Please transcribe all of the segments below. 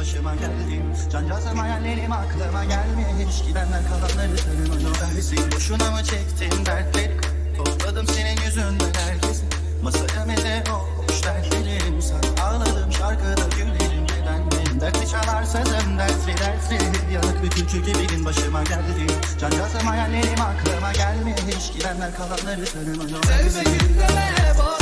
başıma geldi Cancağızım hayallerim aklıma gelmiş. Gidenler kalanları tanımıyor dersin Boşuna mı çektim dertleri? Topladım senin yüzünden herkesi. Masaya meze olmuş dertlerim. Sana ağladım şarkıda gülerim. Neden benim Dertli çalar sözüm dertli dertli Yanık bir külçü gibiyim başıma geldi Cancağızım hayallerim aklıma gelmiş. Gidenler kalanları tanımıyor Sevme gündeme bana bana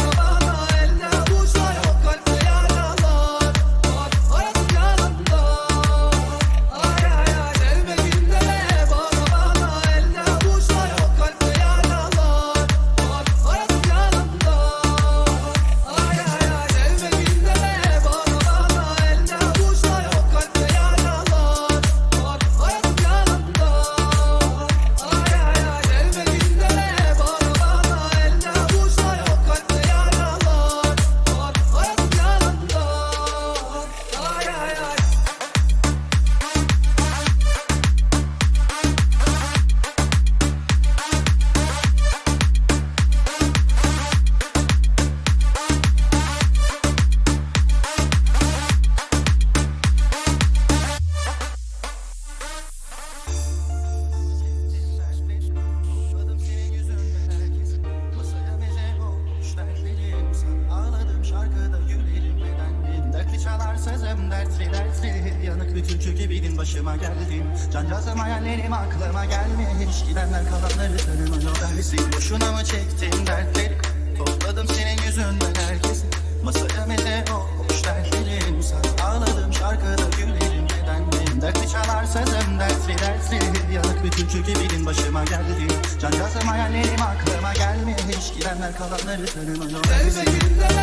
sözüm dertli dertli. Yanık bir külçü gibiydim başıma geldim. Cancağızım hayallerim aklıma gelmiş. Gidenler kalanları tanımıyor dersin Boşuna mı çektim dertleri? Topladım senin yüzünden herkesi. Masaya meze olmuş dertlerim. Sana ağladım şarkıda gülerim bedendim Dertli çalar sözüm dertli Yanık bir gibiydim başıma geldi Cancağızım hayallerim aklıma gelmiş. Gidenler kalanları tanımıyor bana